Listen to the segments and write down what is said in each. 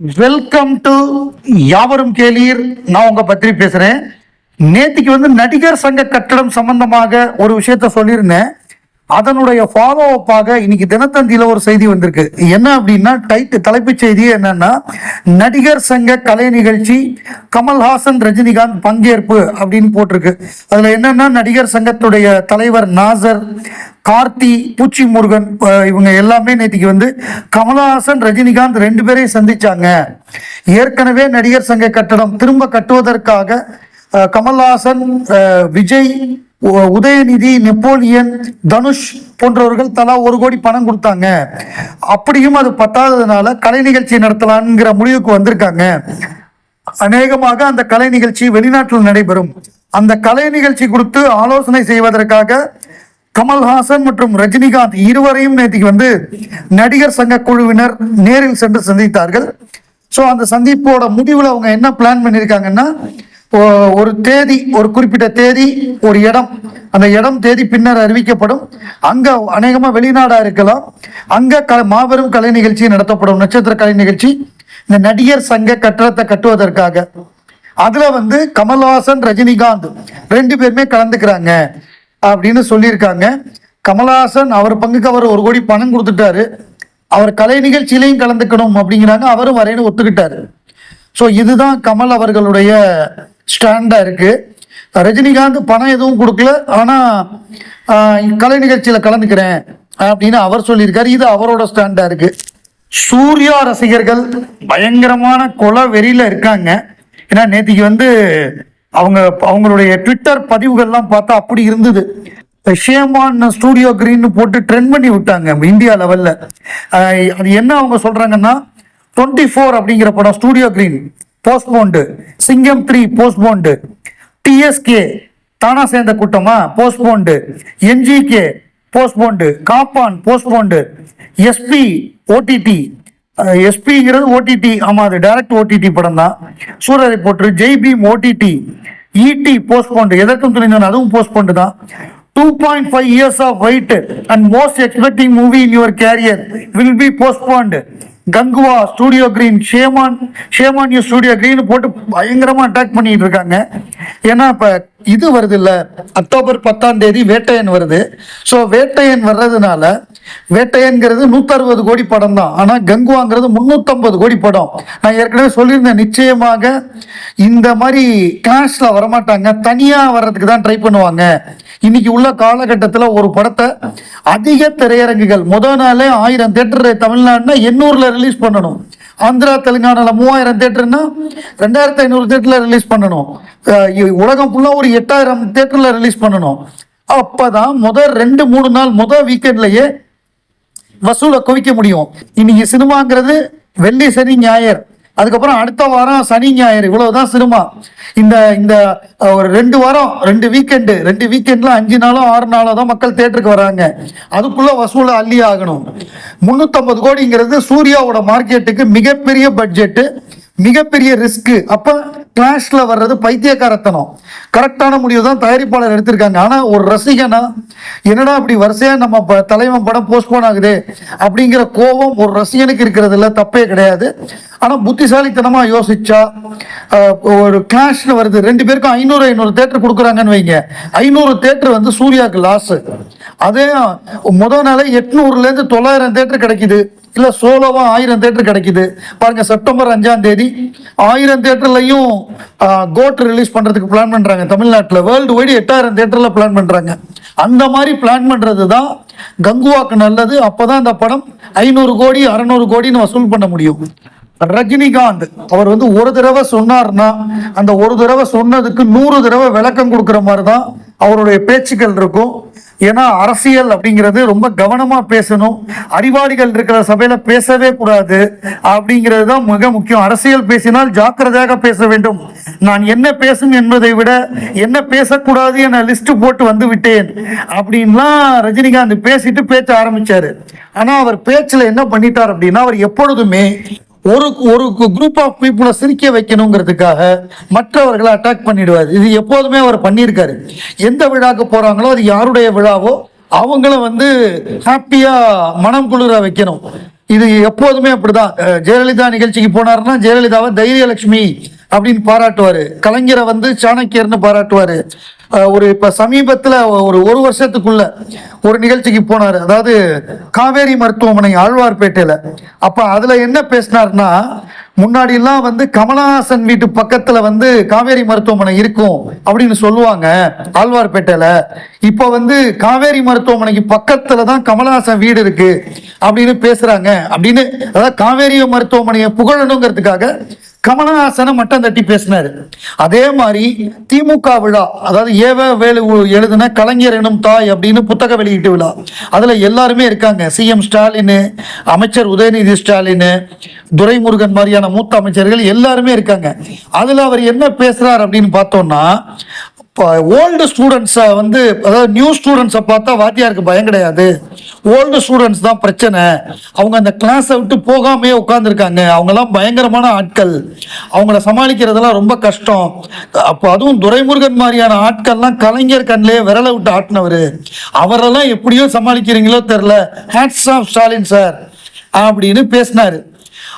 Welcome to யாவரும் கேளீர். நான் உங்க பத்திரி பேசுறேன். நேத்திக்கு வந்து நடிகர் சங்க கட்டடம் சம்பந்தமாக ஒரு விஷயத்த சொல்லியிருந்தேன். அதனுடைய ஃபாலோ அப்பாக இன்னைக்கு தினத்தந்தியில ஒரு செய்தி வந்திருக்கு. என்ன அப்படின்னா டைட் தலைப்புச் செய்தி என்னன்னா நடிகர் சங்க கலை நிகழ்ச்சி கமல்ஹாசன் ரஜினிகாந்த் பங்கேற்பு அப்படின்னு போட்டிருக்கு. அதுல என்னன்னா நடிகர் சங்கத்துடைய தலைவர் நாசர் கார்த்தி பூச்சி முருகன் இவங்க எல்லாமே நேற்றுக்கு வந்து கமலஹாசன் ரஜினிகாந்த் ரெண்டு பேரையும் சந்திச்சாங்க. ஏற்கனவே நடிகர் சங்க கட்டடம் திரும்ப கட்டுவதற்காக கமல்ஹாசன் விஜய் உதயநிதி நெப்போலியன் தனுஷ் போன்றவர்கள் தலா ஒரு கோடி பணம் கொடுத்தாங்க. அப்படியும் அது பத்தாததுனால கலை நிகழ்ச்சி நடத்தலாம்ங்கிற முடிவுக்கு வந்திருக்காங்க. அநேகமாக அந்த கலை நிகழ்ச்சி வெளிநாட்டில் நடைபெறும். அந்த கலை நிகழ்ச்சி குறித்து ஆலோசனை செய்வதற்காக கமல்ஹாசன் மற்றும் ரஜினிகாந்த் இருவரையும் நேற்றுக்கு வந்து நடிகர் சங்க குழுவினர் நேரில் சென்று சந்தித்தார்கள். ஸோ அந்த சந்திப்போட முடிவில் அவங்க என்ன பிளான் பண்ணியிருக்காங்கன்னா ஒரு தேதி ஒரு குறிப்பிட்ட தேதி ஒரு இடம் அந்த இடம் தேதி பின்னர் அறிவிக்கப்படும். அங்கே அநேகமாக வெளிநாடாக இருக்கலாம். அங்கே க மாபெரும் கலை நிகழ்ச்சி நடத்தப்படும். நட்சத்திர கலை நிகழ்ச்சி இந்த நடிகர் சங்க கட்டடத்தை கட்டுவதற்காக. அதில் வந்து கமல்ஹாசன் ரஜினிகாந்த் ரெண்டு பேருமே கலந்துக்கிறாங்க. அப்படின்னு சொல்லியிருக்காங்க. கமல்ஹாசன் அவர் பங்குக்கு அவர் ஒரு கோடி பணம் கொடுத்துட்டாரு. அவர் கலை நிகழ்ச்சியிலையும் கலந்துக்கணும் அப்படிங்கிறாங்க. அவரும் வரேன்னு ஒத்துக்கிட்டாரு. ஸோ இதுதான் கமல் அவர்களுடைய ஸ்டாண்டாக இருக்குது ரஜினிகாந்த் பணம் எதுவும் கொடுக்கல. ஆனால் கலை நிகழ்ச்சியில் கலந்துக்கிறேன் அப்படின்னு அவர் சொல்லியிருக்காரு. இது அவரோட ஸ்டாண்டாக இருக்குது சூர்யா ரசிகர்கள் பயங்கரமான கொலை வெறியில் இருக்காங்க. ஏன்னா நேற்றுக்கு வந்து அவங்க அவங்களுடைய ட்விட்டர் பதிவுகள்லாம் பார்த்தா அப்படி இருந்தது. ஷேமான் ஸ்டூடியோ கிரீன் போட்டு ட்ரெண்ட் பண்ணி விட்டாங்க இந்தியா லெவலில் அது என்ன அவங்க சொல்கிறாங்கன்னா டுவெண்ட்டி ஃபோர் அப்படிங்கிற படம் ஸ்டூடியோ கிரீன் போஸ்ட்போண்டு சிங்கம் த்ரீ போஸ்ட்போண்டு டிஎஸ்கே தானா சேர்ந்த கூட்டமா? Postponed NGK postponed Kaappaan postponed SP OTT எஸ்பிங்கிறது ஓடிடி ஆமா அது டைரக்ட் ஓடிடி படம் தான் சூரரை போட்டு ஜெய் பீம் ஓடிடி இடி போஸ்ட்போண்டு எதற்கும் துணிந்தவன் அதுவும் போஸ்ட்போண்டு தான். Two point five years of wait and most expecting movie in your career will be postponed Kanguva Studio Green shame on shame on you Studio Green போட்டு பயங்கரமா அட்டாக் பண்ணிட்டு இருக்காங்க. ஏன்னா இப்ப இது வருது இல்ல அக்டோபர் பத்தாம் தேதி வேட்டையன் வருது. ஸோ வேட்டையன் வர்றதுனால வேட்டையன்கிறது 160 கோடி படம் தான். ஆனால் கங்குவாங்கிறது 350 கோடி படம். நான் ஏற்கனவே சொல்லியிருந்தேன் நிச்சயமாக இந்த மாதிரி கிளாஷ்ல வரமாட்டாங்க. தனியா வர்றதுக்கு தான் ட்ரை பண்ணுவாங்க. இன்னைக்கு உள்ள காலகட்டத்தில் ஒரு படத்தை அதிக திரையரங்குகள் முத நாளே ஆயிரம் தேட்டர் தமிழ்நாடுனா எண்ணூர்ல ரிலீஸ் பண்ணணும். ஆந்திரா தெலுங்கானால மூவாயிரம் தேட்டர்னா ரெண்டாயிரத்தி ஐநூறு தேட்டர்ல ரிலீஸ் பண்ணணும். உலகம் ஃபுல்லா ஒரு எட்டாயிரம் தேட்டர்ல ரிலீஸ் பண்ணணும். அப்பதான் முதல் ரெண்டு மூணு நாள் முதல் வீக்கெண்ட்லயே வசூலை குவிக்க முடியும். இன்னைக்கு சினிமாங்கிறது வெள்ளி சனி ஞாயிறு. அதுக்கப்புறம் அடுத்த வாரம் சனி ஞாயிறு. இவ்வளவுதான் சினிமா. இந்த இந்த ஒரு ரெண்டு வாரம் ரெண்டு வீக்கெண்டு ரெண்டு வீக்கெண்ட்ல அஞ்சு நாளோ ஆறு நாளோ தான் மக்கள் தேட்டருக்கு வராங்க. அதுக்குள்ள வசூலை அள்ளி ஆகணும். முந்நூற்றம்பது கோடிங்கிறது சூர்யாவோட மார்க்கெட்டுக்கு மிகப்பெரிய பட்ஜெட்டு மிகப்பெரிய ரிஸ்க்கு அப்போ கிளாஷில் வர்றது பைத்தியக்காரத்தனம். கரெக்டான முடிவு தான் தயாரிப்பாளர் எடுத்திருக்காங்க. ஆனால் ஒரு ரசிகனா என்னடா அப்படி வரிசையாக நம்ம ப- தலைவன் படம் போஸ்ட்போன் ஆகுது அப்படிங்கிற கோபம் ஒரு ரசிகனுக்கு இருக்கிறது இல்லை தப்பே கிடையாது. ஆனால் புத்திசாலித்தனமாக யோசிச்சா ஒரு கிளாஷில் வருது. ரெண்டு பேருக்கும் ஐநூறு ஐநூறு தேட்டர் கொடுக்குறாங்கன்னு வைங்க. ஐநூறு தேட்டர் வந்து சூர்யாவுக்கு லாஸு அதே முதல் நாளே எட்நூறுல இருந்து தொள்ளாயிரம் தேட்டர் கிடைக்குது. இல்ல சோலோவா ஆயிரம் தேட்டர் கிடைக்குது. பாருங்க செப்டம்பர் அஞ்சாம் தேதி ஆயிரம் தேட்டர்லயும் கோட் ரிலீஸ் பண்றதுக்கு பிளான் பண்றாங்க. தமிழ்நாட்டில் வேர்ல்டு வைடு எட்டாயிரம் தேட்டர்ல பிளான் பண்றாங்க. அந்த மாதிரி பிளான் பண்றது தான் கங்குவாக்கு நல்லது. அப்பதான் அந்த படம் ஐநூறு கோடி அறநூறு கோடின்னு வசூல் பண்ண முடியும். ரஜினிகாந்த் அவர் வந்து ஒரு தடவை சொன்னார்னா அந்த ஒரு தடவை சொன்னதுக்கு நூறு தடவை விளக்கம் கொடுக்குற மாதிரி தான் அவருடைய பேச்சுக்கள் இருக்கும். ஏன்னா அரசியல் அப்படிங்கிறது ரொம்ப கவனமாக பேசணும். அறிவாளிகள் இருக்கிற சபையில் பேசவே கூடாது. அப்படிங்கிறது தான் மிக முக்கியம். அரசியல் பேசினால் ஜாக்கிரதையாக பேச வேண்டும். நான் என்ன பேசும் என்பதை விட என்ன பேசக்கூடாது என லிஸ்ட் போட்டு வந்து விட்டேன் அப்படின்லாம் ரஜினிகாந்த் பேசிட்டு பேச ஆரம்பிச்சாரு. ஆனால் அவர் பேச்சில் என்ன பண்ணிட்டார் அப்படின்னா அவர் எப்பொழுதுமே ஒரு ஒரு குரூப் ஆஃப் பீப்புளை சிரிக்க வைக்கணுங்கிறதுக்காக மற்றவர்களை அட்டாக் பண்ணிடுவார். இது எப்போதுமே அவர் பண்ணியிருக்காரு. எந்த விழாக்கு போகிறாங்களோ அது யாருடைய விழாவோ அவங்கள வந்து ஹாப்பியாக மனம் குளிர வைக்கணும். இது எப்போதுமே அப்படிதான். ஜெயலலிதா நிகழ்ச்சிக்கு போனாருன்னா ஜெயலலிதாவை தைரியலட்சுமி அப்படின்னு பாராட்டுவார். கலைஞரை வந்து சாணக்கியர்னு பாராட்டுவார். ஒரு இப்ப சமீபத்துல ஒரு ஒரு வருஷத்துக்குள்ள ஒரு நிகழ்ச்சிக்கு போனார். அதாவது காவேரி மருத்துவமனை ஆழ்வார்பேட்டையில. அப்ப அதுல என்ன பேசினார்னா முன்னாடி எல்லாம் வந்து கமலஹாசன் வீட்டு பக்கத்துல வந்து காவேரி மருத்துவமனை இருக்கும் அப்படின்னு சொல்லுவாங்க ஆழ்வார்பேட்டையில. இப்ப வந்து காவேரி மருத்துவமனைக்கு பக்கத்தில் தான் கமலஹாசன் வீடு இருக்கு அப்படின்னு பேசுறாங்க அப்படின்னு அதாவது காவேரி மருத்துவமனையை புகழணுங்கிறதுக்காக கமலஹாசனை மட்டம் தட்டி பேசினாரு. அதே மாதிரி திமுக விழா அதாவது ஏவ வேலு எழுதின கலைஞர் எனும் தாய் அப்படின்னு புத்தக வெளியீட்டு விழா. அதில் எல்லாருமே இருக்காங்க. சிஎம் ஸ்டாலின் அமைச்சர் உதயநிதி ஸ்டாலின் துரைமுருகன் மாதிரியான மூத்த அமைச்சர்கள் எல்லாருமே இருக்காங்க. அதில் அவர் என்ன பேசுகிறார் அப்படின்னு பார்த்தோம்னா ஓல்டு ஸ்டூடெண்ட்ஸை வந்து அதாவது நியூ ஸ்டூடெண்ட்ஸை பார்த்தா வாத்தியாருக்கு பயம் கிடையாது. ஓல்டு ஸ்டூடெண்ட்ஸ் தான் பிரச்சனை. அவங்க அந்த கிளாஸை விட்டு போகாமே உட்காந்துருக்காங்க அவங்கெல்லாம் பயங்கரமான ஆட்கள். அவங்கள சமாளிக்கிறதெல்லாம் ரொம்ப கஷ்டம். அப்போ அதுவும் துரைமுருகன் மாதிரியான ஆட்கள்லாம் கலைஞர் கண்ணிலே விரலை விட்டு ஆட்டினவர். அவரெல்லாம் எப்படியோ சமாளிக்கிறீங்களோ தெரில ஹேட்ஸ் ஆஃப் ஸ்டாலின் சார் அப்படின்னு பேசினாரு.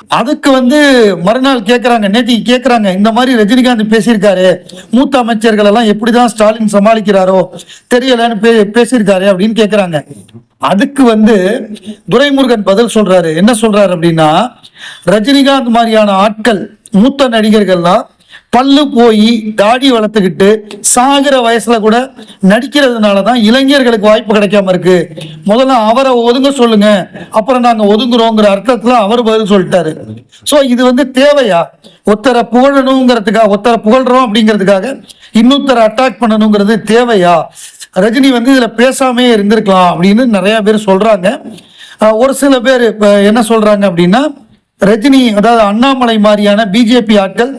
அதுக்கு வந்து மறுநாள் கேட்குறாங்க நேத்தி கேட்குறாங்க இந்த மாதிரி ரஜினிகாந்த் பேசியிருக்காரு மூத்த அமைச்சர்கள் எல்லாம் எப்படிதான் ஸ்டாலின் சமாளிக்கிறாரோ தெரியலன்னு பே பேசியிருக்காரு அப்படின்னு கேட்குறாங்க அதுக்கு வந்து துரைமுருகன் பதில் சொல்றாரு. என்ன சொல்றாரு அப்படின்னா ரஜினிகாந்த் மாதிரியான ஆட்கள் மூத்த நடிகர்கள்லாம் பல்லு போய் தாடி வளர்த்துக்கிட்டு சாகிற வயசுல கூட நடிக்கிறதுனால தான் இளைஞர்களுக்கு வாய்ப்பு கிடைக்காம இருக்கு. முதல்ல அவரை ஒதுங்க சொல்லுங்க. அப்புறம் நாங்க ஒதுங்குறோங்கிற அர்த்தத்துல அவர் பதில் சொல்லிட்டாரு. ஸோ இது வந்து தேவையா? ஒத்தரை புகழணுங்கிறதுக்காக ஒத்தரை புகழ்றோம் அப்படிங்கிறதுக்காக இன்னொருத்தரை அட்டாக் பண்ணணுங்கிறது தேவையா? ரஜினி வந்து இதுல பேசாமே இருந்திருக்கலாம் அப்படின்னு நிறைய பேர் சொல்றாங்க. ஒரு சில பேர் இப்போ என்ன சொல்றாங்க அப்படின்னா ரஜினி அதாவது அண்ணாமலை மாதிரியான பிஜேபி ஆட்கள்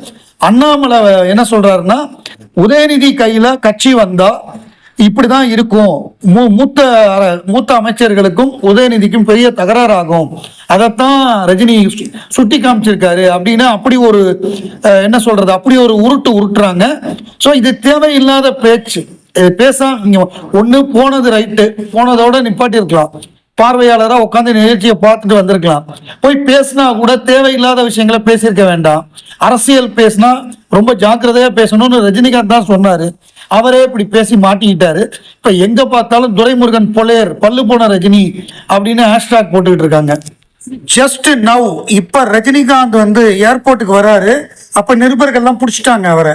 அண்ணாமலை என்ன சொல்றாருன்னா உதயநிதி கையில கட்சி வந்தா இப்படிதான் இருக்கும். மூ- மூத்த அர- மூத்த அமைச்சர்களுக்கும் உதயநிதிக்கும் பெரிய தகராறாகும். அதைத்தான் ரஜினி சுட்டி காமிச்சிருக்காரு. அப்படின்னு அப்படி ஒரு என்ன சொல்றது? அப்படி ஒரு உருட்டு உருட்டுறாங்க. ஸோ இது தேவையில்லாத பேச்சு. இது பேசாம ஒன்று போனது ரைட்டு போனதோட நிப்பாட்டி பார்வையாளராக உட்காந்து நிகழ்ச்சியை பார்த்துட்டு வந்திருக்கலாம். போய் பேசினா கூட தேவையில்லாத விஷயங்களை பேசியிருக்க வேண்டாம். அரசியல் பேசினா ரொம்ப ஜாக்கிரதையாக பேசணும்னு ரஜினிகாந்த் தான் சொன்னார். அவரே இப்படி பேசி மாட்டிக்கிட்டாரு. இப்போ எங்கே பார்த்தாலும் துரைமுருகன் பொலேர் பல்லு போன ரஜினி அப்படின்னு ஹேஷ்டாக் போட்டுக்கிட்டு இருக்காங்க. ஜஸ்ட் நவ் இப்போ ரஜினிகாந்த் வந்து ஏர்போர்ட்டுக்கு வராரு. அப்போ நிருபர்கள்லாம் பிடிச்சிட்டாங்க அவரை.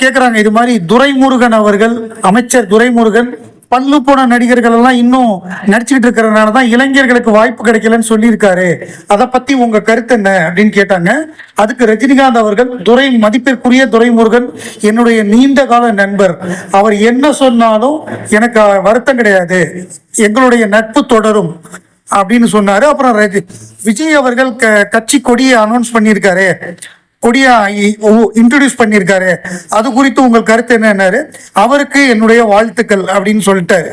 கேட்குறாங்க இது மாதிரி துரைமுருகன் அவர்கள் அமைச்சர் துரைமுருகன் பல்லு போன நடிகர்கள் எல்லாம் இன்னும் நடிச்சுக்கிட்டு இருக்கிறதுனால தான் இளைஞர்களுக்கு வாய்ப்பு கிடைக்கலன்னு சொல்லியிருக்காரு. அதை பத்தி உங்க கருத்து என்ன அப்படின்னு கேட்டாங்க. அதுக்கு ரஜினிகாந்த் அவர்கள் துறை மதிப்பிற்குரிய துரைமுருகன் என்னுடைய நீண்ட கால நண்பர். அவர் என்ன சொன்னாலும் எனக்கு வருத்தம் கிடையாது. எங்களுடைய நட்பு தொடரும் அப்படின்னு சொன்னாரு. அப்புறம் விஜய் அவர்கள் க- கட்சி கொடியை அனௌன்ஸ் பண்ணியிருக்காரு. கொடியா இன்ட்ரடியூஸ் பண்ணியிருக்காரு. அது குறித்து உங்கள் கருத்து என்னன்னாரு அவருக்கு என்னுடைய வாழ்த்துக்கள் அப்படின்னு சொல்லிட்டாரு.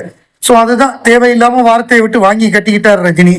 ஸோ அதுதான். தேவையில்லாம வார்த்தையை விட்டு வாங்கி கட்டிக்கிட்டார் ரஜினி.